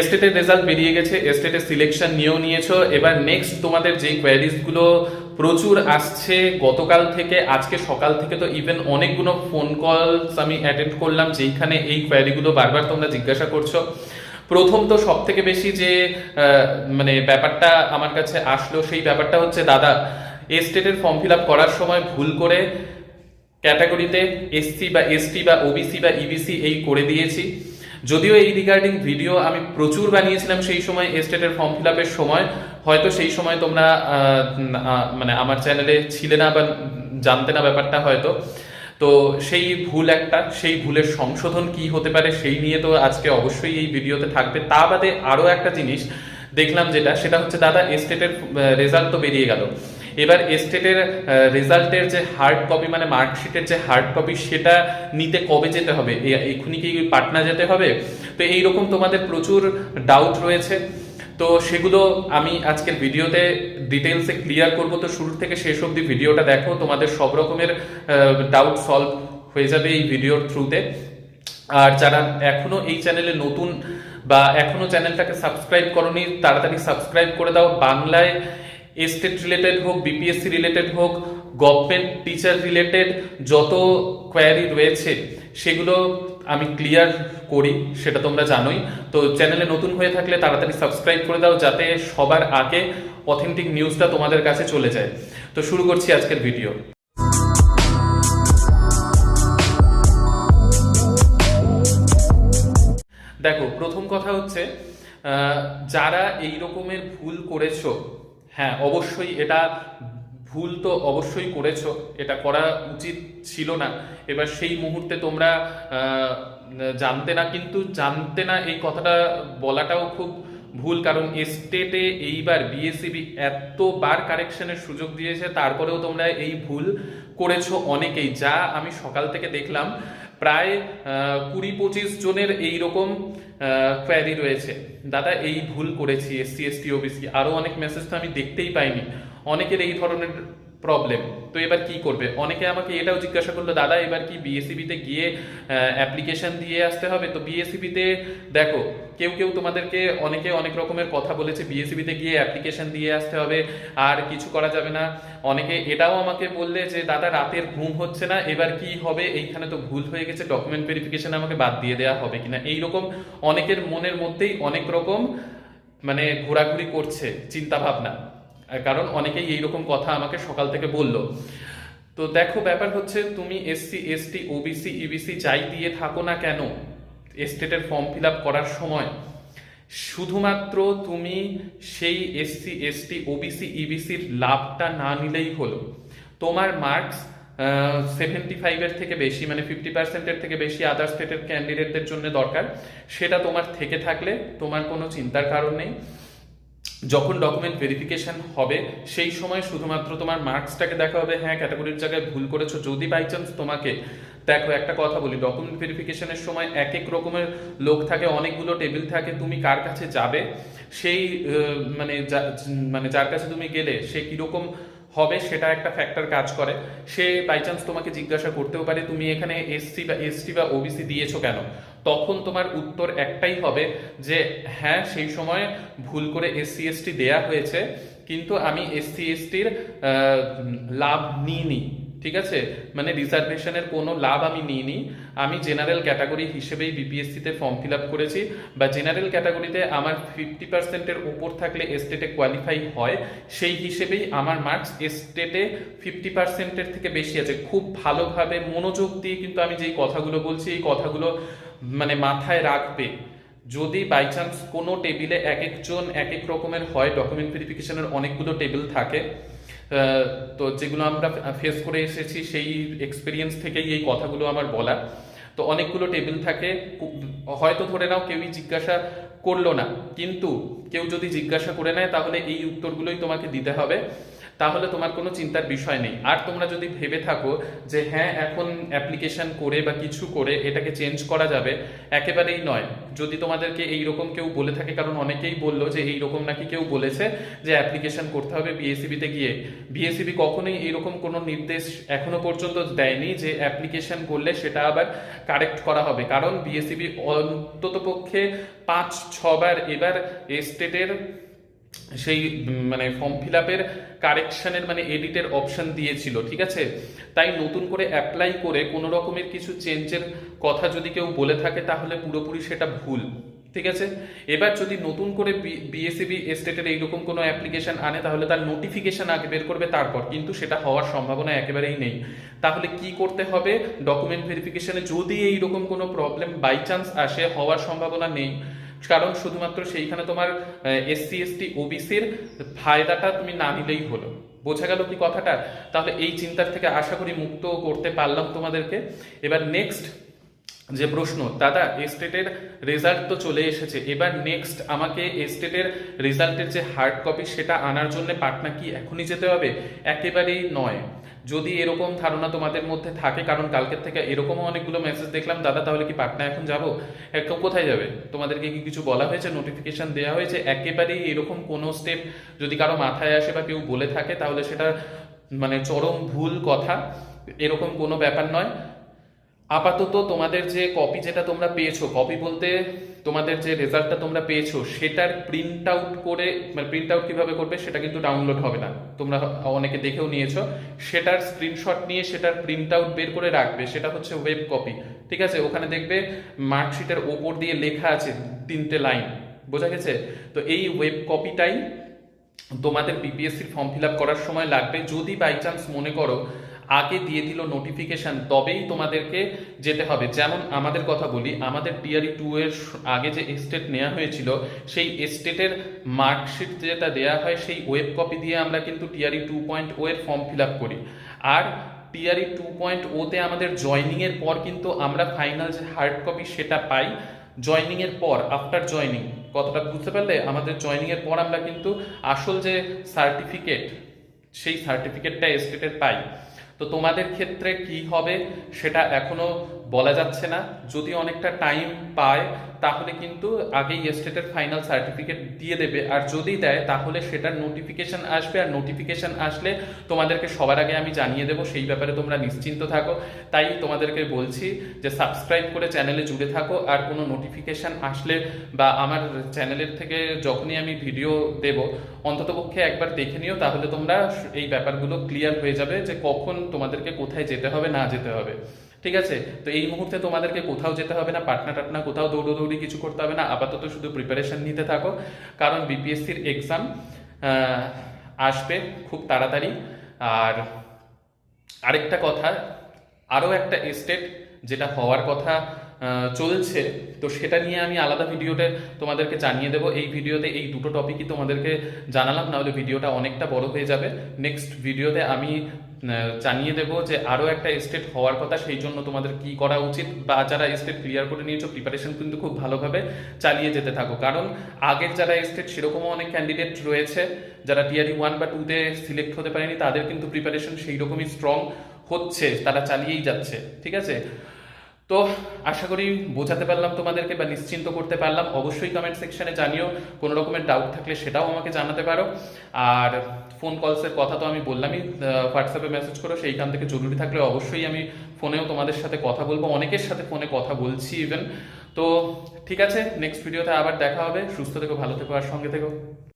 এস্টেটের result বেরিয়ে গেছে এস্টেটের selection নিয়েও নিয়েছো। এবার নেক্সট তোমাদের যে কোয়ারিজগুলো প্রচুর আসছে, গতকাল থেকে, আজকে সকাল থেকে তো ইভেন অনেকগুলো ফোন কলস আমি অ্যাটেন্ড করলাম, যেইখানে এই কোয়ারিগুলো বারবার তোমরা জিজ্ঞাসা করছ। প্রথম তো সব থেকে বেশি যে মানে ব্যাপারটা আমার কাছে আসলো, সেই ব্যাপারটা হচ্ছে, দাদা এস্টেটের ফর্ম ফিল করার সময় ভুল করে ক্যাটাগরিতে এসসি বা এসটি বা ওবিসি বা ইবিসি এই করে দিয়েছি। যদিও এই রিগার্ডিং ভিডিও আমি প্রচুর বানিয়েছিলাম সেই সময় এস্টেটের ফর্ম ফিল আপের সময়, হয়তো সেই সময় তোমরা মানে আমার চ্যানেলে ছিলে না বা জানতে না ব্যাপারটা হয়তো। তো সেই ভুল একটা, সেই ভুলের সংশোধন কি হতে পারে সেই নিয়ে তো আজকে অবশ্যই এই ভিডিওতে থাকবে। তা বাদে আরও একটা জিনিস দেখলাম যেটা, সেটা হচ্ছে দাদা এস্টেটের রেজাল্ট তো বেরিয়ে গেল। এবার এস্টেটের রেজাল্টের যে হার্ড কপি মানে মার্কশিটের যে হার্ড কপি সেটা নিতে কবে যেতে হবে? এক্ষুনি কি পাটনা যেতে হবে? তো এইরকম তোমাদের প্রচুর ডাউট রয়েছে। তো সেগুলো আমি আজকের ভিডিওতে ডিটেলসে ক্লিয়ার করব। তো শুরু থেকে শেষ অবধি ভিডিওটা দেখো। তোমাদের সব রকমের ডাউট সলভ হয়ে যাবে এই ভিডিওর থ্রুতে আর যারা এখনও এই চ্যানেলে নতুন বা এখনও চ্যানেলটাকে সাবস্ক্রাইব করনি, তাড়াতাড়ি সাবস্ক্রাইব করে দাও। বাংলায় এস্টেট রিলেটেড হোক বিপিএসসি রিলেটেড হোক গভর্নমেন্ট টিচার রিলেটেড যত কোয়ারি রয়েছে, সেগুলো আমি ক্লিয়ার করি, সেটা তোমরা জানোই। তো চ্যানেলে নতুন হয়ে থাকলে তাড়াতাড়ি সাবস্ক্রাইব করে দাও, যাতে সবার আগে অথেন্টিক নিউজটা তোমাদের কাছে চলে যায়। তো শুরু করছি আজকের ভিডিও দেখো, প্রথম কথা হচ্ছে যারা এই রকমের ভুল করেছ হ্যাঁ অবশ্যই এটা ভুল তো অবশ্যই করেছ, এটা করা উচিত ছিল না। এবার সেই মুহূর্তে তোমরা জানতে না, কিন্তু জানতে না এই কথাটা বলাটাও খুব ভুল, কারণ এস্টেটে এইবার বিএসসিবি এতবার কারেকশনের সুযোগ দিয়েছে, তারপরেও তোমরা এই ভুল করেছ অনেকেই। যা আমি সকাল থেকে দেখলাম প্রায় কুড়ি পঁচিশ জনের এই রকম কোয়ারি রয়েছে। দাদা, এই ভুল করেছি এসসি এসটি ওবিসি আরও অনেক মেসেজ তো আমি দেখতেই পাইনি। অনেকের এই ধরনের প্রবলেম তো এবার কি করবে? অনেকে আমাকে এটাও জিজ্ঞাসা করল, দাদা, এবার কি বিএসসিবিতে গিয়ে অ্যাপ্লিকেশন দিয়ে আসতে হবে? তো বিএসসিবিতে দেখো, কেউ কেউ তোমাদেরকে অনেকে অনেক রকমের কথা বলেছে বিএসসিবিতে গিয়ে অ্যাপ্লিকেশন দিয়ে আসতে হবে, আর কিছু করা যাবে না। অনেকে এটাও আমাকে বললে যে, দাদা, রাতের ঘুম হচ্ছে না, এবার কি হবে? এইখানে তো ভুল হয়ে গেছে ডকুমেন্ট ভেরিফিকেশন আমাকে বাদ দিয়ে দেওয়া হবে কিনা? এইরকম অনেকের মনের মধ্যেই অনেক রকম মানে ঘোরাঘুরি করছে চিন্তা ভাবনা কারণ অনেকেই এইরকম কথা আমাকে সকাল থেকে বলল। তো দেখো, ব্যাপার হচ্ছে তুমি এসসি এসটি ওবিসি ইবিসি যাই দিয়ে থাকো না কেন এস্টেটের ফর্ম ফিল করার সময়, শুধুমাত্র তুমি সেই এসসি এসটি ওবিসি ইবিসির লাভটা না নিলেই হলো। তোমার মার্কস সেভেন্টি ফাইভের থেকে বেশি মানে ফিফটি পার্সেন্টের থেকে বেশি আদার স্টেটের ক্যান্ডিডেটদের জন্য দরকার। সেটা তোমার থেকে থাকলে তোমার কোনো চিন্তার কারণ নেই। যখন ডকুমেন্ট ভেরিফিকেশন হবে, সেই সময় শুধুমাত্র তোমার মার্কসটাকে দেখা হবে হ্যাঁ ক্যাটাগরির জায়গায় ভুল করেছ, যদি বাই চান্স তোমাকে, দেখো একটা কথা বলি ডকুমেন্ট ভেরিফিকেশনের সময় এক এক রকমের লোক থাকে, অনেকগুলো টেবিল থাকে, তুমি কার কাছে যাবে, সেই মানে মানে যার কাছে তুমি গেলে, সে কীরকম হবে, সেটা একটা ফ্যাক্টর কাজ করে। সে বাই চান্স তোমাকে জিজ্ঞাসা করতেও পারে, তুমি এখানে এসসি বা এসটি বা ওবিসি দিয়েছ কেন? তখন তোমার উত্তর একটাই হবে যে হ্যাঁ সেই সময় ভুল করে এসসি এসটি দেয়া হয়েছে, কিন্তু আমি এসসি এসটির লাভ নিইনি। ঠিক আছে? মানে রিজার্ভেশনের কোনো লাভ আমি নিইনি। আমি জেনারেল ক্যাটাগরি হিসেবেই বিপিএসসিতে ফর্ম ফিল আপ করেছি। বা জেনারেল ক্যাটাগরিতে আমার ফিফটি পার্সেন্টের উপর থাকলে এস্টেটে কোয়ালিফাই হয়, সেই হিসেবেই আমার মার্কস এস্টেটে ফিফটি পার্সেন্টের থেকে বেশি আছে। খুব ভালোভাবে মনোযোগ দিয়ে কিন্তু আমি যেই কথাগুলো বলছি, এই কথাগুলো মানে মাথায় রাখবে। যদি বাই চান্স কোনো টেবিলে এক একজন এক এক রকমের হয় ডকুমেন্ট ভেরিফিকেশনের অনেকগুলো টেবিল থাকে তো যেগুলো আমরা ফেস করে এসেছি, সেই এক্সপিরিয়েন্স থেকেই এই কথাগুলো আমার বলা তো অনেকগুলো টেবিল থাকে হয়তো ধরে নাও কেউই জিজ্ঞাসা করল না, কিন্তু কেউ যদি জিজ্ঞাসা করে নেয়, তাহলে এই উত্তরগুলোই তোমাকে দিতে হবে। তাহলে তোমার কোনো চিন্তার বিষয় নেই। আর তোমরা যদি ভেবে থাকো যে হ্যাঁ এখন অ্যাপ্লিকেশন করে বা কিছু করে এটাকে চেঞ্জ করা যাবে, একেবারেই নয়। যদি তোমাদেরকে এইরকম কেউ বলে থাকে, কারণ অনেকেই বলল যে এইরকম নাকি কেউ বলেছে যে অ্যাপ্লিকেশন করতে হবে বিএসিবিতে গিয়ে। বিএসিবি কখনোই এইরকম কোনো নির্দেশ এখনও পর্যন্ত দেয়নি যে অ্যাপ্লিকেশন করলে সেটা আবার কারেক্ট করা হবে। কারণ বিএসিবি অন্ততপক্ষে পাঁচ, ছবার এবার স্টেটের সেই মানে ফর্ম ফিল আপের কারেকশনের মানে এডিটের অপশন দিয়েছিল, ঠিক আছে? তাই নতুন করে অ্যাপ্লাই করে কোনো রকমের কিছু চেঞ্জের কথা যদি কেউ বলে থাকে, তাহলে পুরোপুরি সেটা ভুল, ঠিক আছে? এবার যদি নতুন করে বিএসসিবি স্টেটের এইরকম কোনো অ্যাপ্লিকেশন আনে, তাহলে তার নোটিফিকেশন আগে বের করবে তারপর, কিন্তু সেটা হওয়ার সম্ভাবনা একেবারেই নেই। তাহলে কি করতে হবে? ডকুমেন্ট ভেরিফিকেশানে যদি এইরকম কোনো প্রবলেম বাই চান্স আসে, হওয়ার সম্ভাবনা নেই। কারণ শুধুমাত্র সেইখানে তোমার এসসি এসটি ওবিসির ফায়দাটা তুমি না নিলেই হলো। বোঝা গেল কি কথাটা? তাহলে এই চিন্তার থেকে আশা করি মুক্ত করতে পারলাম তোমাদেরকে। এবার নেক্সট যে প্রশ্ন, দাদা এস্টেটের রেজাল্ট তো চলে এসেছে। এবার নেক্সট আমাকে এস্টেটের রেজাল্টের যে হার্ড কপি সেটা আনার জন্য পাটনা কি এখনই যেতে হবে? একেবারেই নয়। যদি এরকম ধারণা তোমাদের মধ্যে থাকে, কারণ কালকের থেকে এরকমও অনেকগুলো মেসেজ দেখলাম, দাদা, তাহলে কি পাটনা এখন যাব? কোথায় যাবে? তোমাদেরকে কি কিছু বলা হয়েছে? নোটিফিকেশান দেওয়া হয়েছে। একেবারেই এরকম কোনো স্টেপ যদি কারও মাথায় আসে বা কেউ বলে থাকে, তাহলে সেটা মানে চরম ভুল কথা। এরকম কোনো ব্যাপার নয়। আপাতত তোমাদের যে কপি যেটা তোমরা পেয়েছ কপি বলতে তোমাদের যে রেজাল্টটা তোমরা পেয়েছ, সেটার প্রিন্ট আউট করে মানে প্রিন্ট আউট কীভাবে করবে, সেটা কিন্তু ডাউনলোড হবে না। তোমরা অনেকে দেখেও নিয়েছো, সেটার স্ক্রিনশট নিয়ে সেটার প্রিন্ট আউট বের করে রাখবে, সেটা হচ্ছে ওয়েব কপি ঠিক আছে? ওখানে দেখবে মার্কশিটের ওপর দিয়ে লেখা আছে তিনটে লাইন বোঝা গেছে? তো এই ওয়েব কপিটাই তোমাদের বিপিএসসির ফর্ম ফিল আপ করার সময় লাগবে। যদি বাই চান্স মনে করো আগে দিয়ে দিল নোটিফিকেশন তবেই তোমাদেরকে যেতে হবে। যেমন আমাদের কথা বলি, আমাদের টিআরই টু এর আগে যে এস্টেট নেওয়া হয়েছিল, সেই এস্টেটের মার্কশিট যেটা দেওয়া হয়, সেই ওয়েব কপি দিয়ে আমরা কিন্তু টিআরই টু পয়েন্ট ও এর ফর্ম ফিল আপ করি। আর টিআরই টু পয়েন্ট ওতে আমাদের জয়নিং এর পর কিন্তু আমরা ফাইনাল যে হার্ড কপি সেটা পাই জয়নিং এর পর আফটার জয়নিং কতটা বুঝতে পারলে? আমাদের জয়নিং এর পর আমরা কিন্তু আসল যে সার্টিফিকেট সেই সার্টিফিকেটটা স্টেটের পাই। তো তোমাদের ক্ষেত্রে কি হবে সেটা এখনও বলা যাচ্ছে না। যদি অনেকটা টাইম পায়, তাহলে কিন্তু আগেই স্টেটের ফাইনাল সার্টিফিকেট দিয়ে দেবে। আর যদি দেয়, তাহলে সেটার নোটিফিকেশন আসবে। আর নোটিফিকেশন আসলে তোমাদেরকে সবার আগে আমি জানিয়ে দেবো, সেই ব্যাপারে তোমরা নিশ্চিন্ত থাকো। তাই তোমাদেরকে বলছি যে সাবস্ক্রাইব করে চ্যানেলে জুড়ে থাকো। আর কোনো নোটিফিকেশন আসলে বা আমার চ্যানেলের থেকে যখনই আমি ভিডিও দেব, অন্ততপক্ষে একবার দেখে নিও। তাহলে তোমরা এই ব্যাপারগুলো ক্লিয়ার হয়ে যাবে যে কখন তোমাদেরকে কোথায় যেতে হবে, না যেতে হবে। ঠিক আছে? তো এই মুহূর্তে তোমাদেরকে কোথাও যেতে হবে না, পাটনা টাটনা কোথাও দৌড়োদৌড়ি কিছু করতে হবে না, আপাতত শুধু প্রিপারেশন নিতে থাকো। কারণ বিপিএসসির এক্সাম আসবে খুব তাড়াতাড়ি। আর আরেকটা কথা, আরও একটা স্টেট যেটা হওয়ার কথা চলছে, তো সেটা নিয়ে আমি আলাদা ভিডিওতে তোমাদেরকে জানিয়ে দেবো। এই ভিডিওতে এই দুটো টপিকই তোমাদেরকে জানালাম, নাহলে ভিডিওটা অনেকটা বড় হয়ে যাবে। নেক্সট ভিডিওতে আমি জানিয়ে দেবো যে আরও একটা স্টেট হওয়ার কথা, সেই জন্য তোমাদের কি করা উচিত বা যারা স্টেট ক্লিয়ার করে নিয়েছো প্রিপারেশন কিন্তু খুব ভালোভাবে চালিয়ে যেতে থাকো। কারণ আগের যারা স্টেট সেরকমও অনেক ক্যান্ডিডেট রয়েছে, যারা টিআরই ওয়ান বা টুতে সিলেক্ট হতে পারেনি, তাদের কিন্তু প্রিপারেশন সেই রকমই স্ট্রং হচ্ছে, তারা চালিয়েই যাচ্ছে, ঠিক আছে? তো আশা করি বোঝাতে পারলাম তোমাদেরকে বা নিশ্চিন্ত করতে পারলাম। অবশ্যই কমেন্ট সেকশনে জানিও, কোনো রকমের ডাউট থাকলে সেটাও আমাকে জানাতে পারো। আর ফোন কলসের কথা তো আমি বললামই হোয়াটসঅ্যাপে মেসেজ করো, সেইখান থেকে জরুরি থাকলে অবশ্যই আমি ফোনেও তোমাদের সাথে কথা বলব, অনেকের সাথে ফোনে কথা বলছি ইভেন তো ঠিক আছে নেক্সট ভিডিওতে আবার দেখা হবে। সুস্থ থেকো, ভালো থেকো, আর সঙ্গে থেকো।